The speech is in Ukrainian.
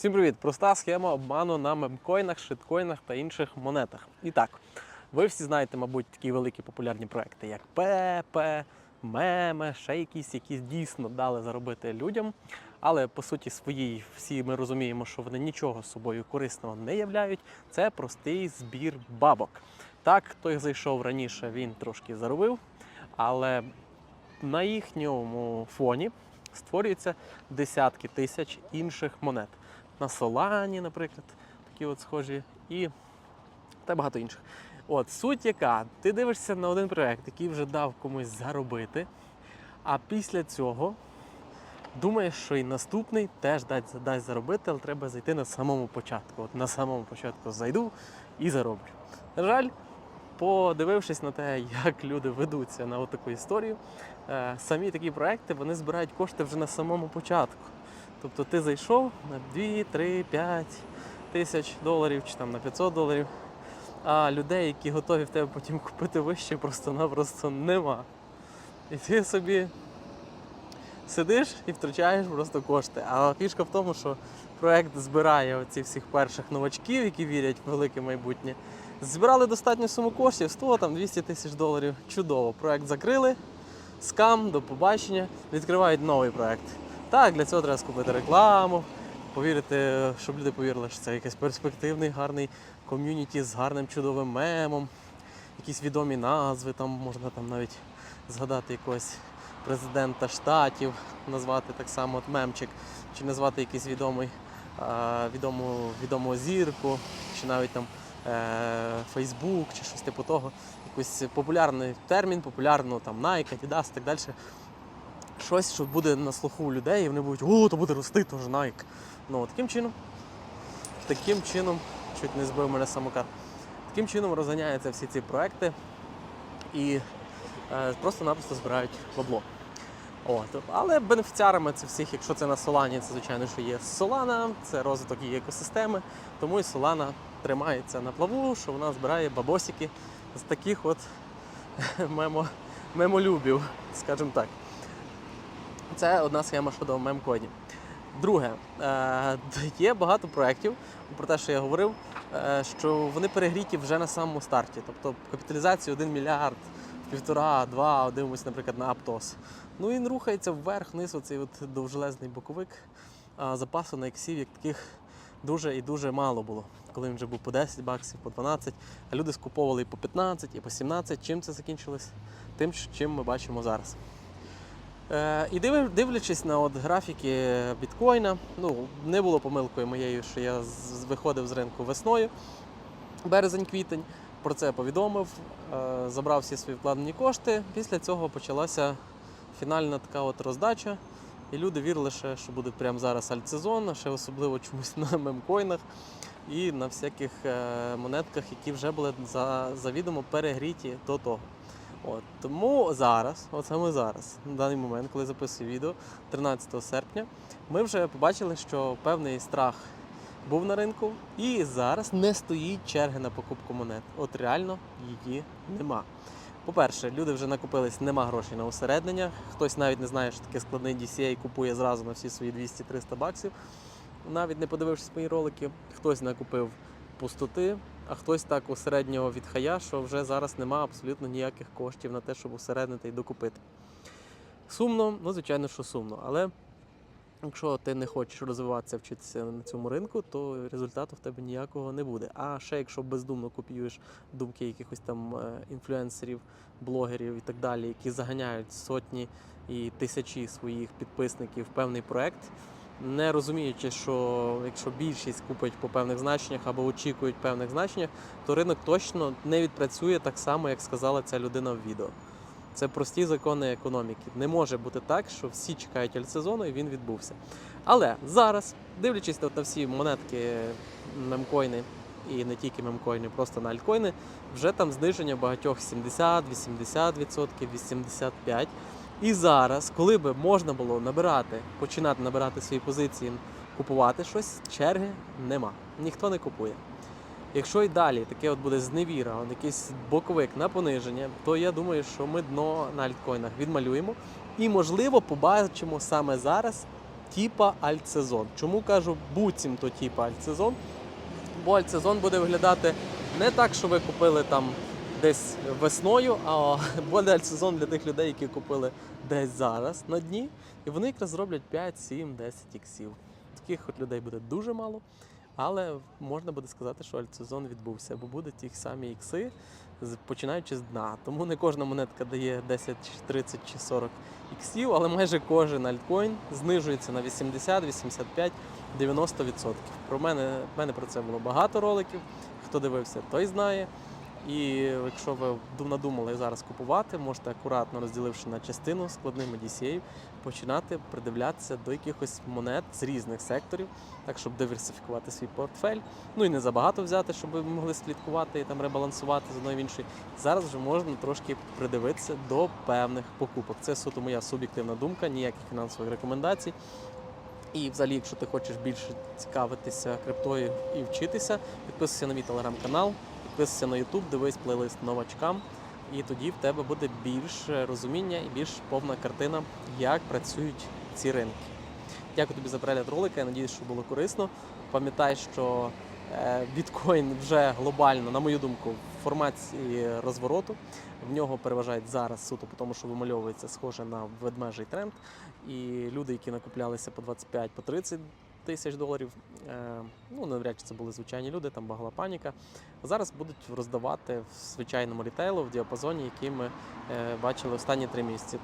Всім привіт! Проста схема обману на мемкоїнах, шиткоїнах та інших монетах. І так, ви всі знаєте, мабуть, такі великі популярні проекти, як ПЕП, меме, ще якісь, які дійсно дали заробити людям. Але по суті своїй всі ми розуміємо, що вони нічого собою корисного не являють. Це простий збір бабок. Так, той зайшов раніше, він трошки заробив, але на їхньому фоні створюються десятки тисяч інших монет. На Солані, наприклад, такі от схожі, і та багато інших. От суть яка, ти дивишся на один проект, який вже дав комусь заробити, а після цього думаєш, що і наступний теж дасть, дасть заробити, але треба зайти на самому початку. От на самому початку зайду і зароблю. На жаль, подивившись на те, як люди ведуться на таку історію, е, самі такі проекти вони збирають кошти вже на самому початку. Тобто ти зайшов на 2, 3, 5 тисяч доларів чи там на 500 доларів, а людей, які готові в тебе потім купити вище, просто-напросто нема. І ти собі сидиш і втрачаєш просто кошти. А фішка в тому, що проект збирає оці всіх перших новачків, які вірять в велике майбутнє. Збирали достатню суму коштів, 100 там 200 тисяч доларів. Чудово. Проект закрили, скам, до побачення, відкривають новий проект. Так, для цього треба скупити рекламу, повірити, щоб люди повірили, що це якийсь перспективний, гарний ком'юніті з гарним чудовим мемом, якісь відомі назви, там можна там навіть згадати якогось президента штатів, назвати так само от мемчик, чи назвати якийсь відомий, відому, відому зірку, чи навіть там Фейсбук, чи щось типу того, якийсь популярний термін, популярну там Nike, Adidas і так далі щось, що буде на слуху у людей, і вони будуть, о, то буде рости, то ж Nike. Ну, таким чином, таким чином, чуть не збив мене самокат. Таким чином розганяються всі ці проекти і е, просто-напросто збирають бабло. От. Але бенефіціарами це всіх, якщо це на Солані, це звичайно, що є Solana, це розвиток її екосистеми, тому і Solana тримається на плаву, що вона збирає бабосики з таких от мемо, мемолюбів, скажімо так. Це одна схема щодо мемкодів. Друге, е, є багато проєктів, про те, що я говорив, е, що вони перегріті вже на самому старті. Тобто капіталізацію 1 мільярд, півтора, два, дивимося, наприклад, на Аптос. Ну він рухається вверх-вниз, оцей от довжелезний боковик. А запасу на іксів як таких дуже і дуже мало було. Коли він вже був по 10 баксів, по 12, а люди скуповували і по 15, і по 17. Чим це закінчилось? Тим, чим ми бачимо зараз. Е, І дивлячись на от графіки біткоїна, ну не було помилкою моєю, що я виходив з ринку весною, березень-квітень. Про це повідомив, е, забрав всі свої вкладені кошти. Після цього почалася фінальна така от роздача. І люди вірили, ще, що буде прямо зараз альтсезон, ще особливо чомусь на мемкоїнах і на всяких е, монетках, які вже були завідомо перегріті до того. От, тому зараз, от саме зараз, на даний момент, коли записую відео, 13 серпня, ми вже побачили, що певний страх був на ринку, і зараз не стоїть черги на покупку монет. От реально її нема. По-перше, люди вже накопились, нема грошей на усереднення. Хтось навіть не знає, що таке складний DCA, купує зразу на всі свої 200-300 баксів. Навіть не подивившись мої ролики, хтось накупив пустоти, а хтось так у середнього від хая, що вже зараз нема абсолютно ніяких коштів на те, щоб усереднити і докупити. Сумно, ну звичайно, що сумно. Але якщо ти не хочеш розвиватися, вчитися на цьому ринку, то результату в тебе ніякого не буде. А ще якщо бездумно копіюєш думки якихось там е, інфлюенсерів, блогерів і так далі, які заганяють сотні і тисячі своїх підписників в певний проект, не розуміючи, що якщо більшість купить по певних значеннях або очікують певних значеннях, то ринок точно не відпрацює так само, як сказала ця людина в відео. Це прості закони економіки. Не може бути так, що всі чекають альтсезону і він відбувся. Але зараз, дивлячись на всі монетки, мемкоїни і не тільки мемкоїни, просто на альткоїни, вже там зниження багатьох 70, 80%, 85%. І зараз, коли би можна було набирати, починати набирати свої позиції, купувати щось, черги нема. Ніхто не купує. Якщо і далі таке от буде зневіра, от якийсь боковик на пониження, то я думаю, що ми дно на альткоїнах відмалюємо і, можливо, побачимо саме зараз типа альтсезон. Чому кажу буцімто типа альтсезон? Бо альтсезон буде виглядати не так, що ви купили там десь весною, а буде альтсезон для тих людей, які купили десь зараз на дні, і вони якраз зроблять 5, 7, 10 іксів. Таких от людей буде дуже мало. Але можна буде сказати, що альтсезон відбувся, бо будуть ті самі ікси, починаючи з дна. Тому не кожна монетка дає 10, 30 чи 40 іксів, але майже кожен альткоін знижується на 80, 85, 90%. Про мене, мене про це було багато роликів. Хто дивився, той знає. І якщо ви надумали зараз купувати, можете акуратно розділивши на частину складними DCA, починати придивлятися до якихось монет з різних секторів, так щоб диверсифікувати свій портфель. Ну і не забагато взяти, щоб ви могли слідкувати і там ребалансувати з одної в іншої. Зараз вже можна трошки придивитися до певних покупок. Це суто моя суб'єктивна думка, ніяких фінансових рекомендацій. І взагалі, якщо ти хочеш більше цікавитися криптою і вчитися, підписуйся на мій телеграм-канал, підписуйся на YouTube, дивись плейлист новачкам. І тоді в тебе буде більше розуміння і більш повна картина, як працюють ці ринки. Дякую тобі за перегляд ролика. Я надіюсь, що було корисно. Пам'ятай, що е, біткоін вже глобально, на мою думку, в формації розвороту. В нього переважають зараз суто, тому що вимальовується схоже на ведмежий тренд. І люди, які накуплялися по 25 по 30 тисяч доларів, е, ну навряд чи це були звичайні люди, там багала паніка. Зараз будуть роздавати в звичайному рітейлу в діапазоні, який ми е, бачили останні три місяці.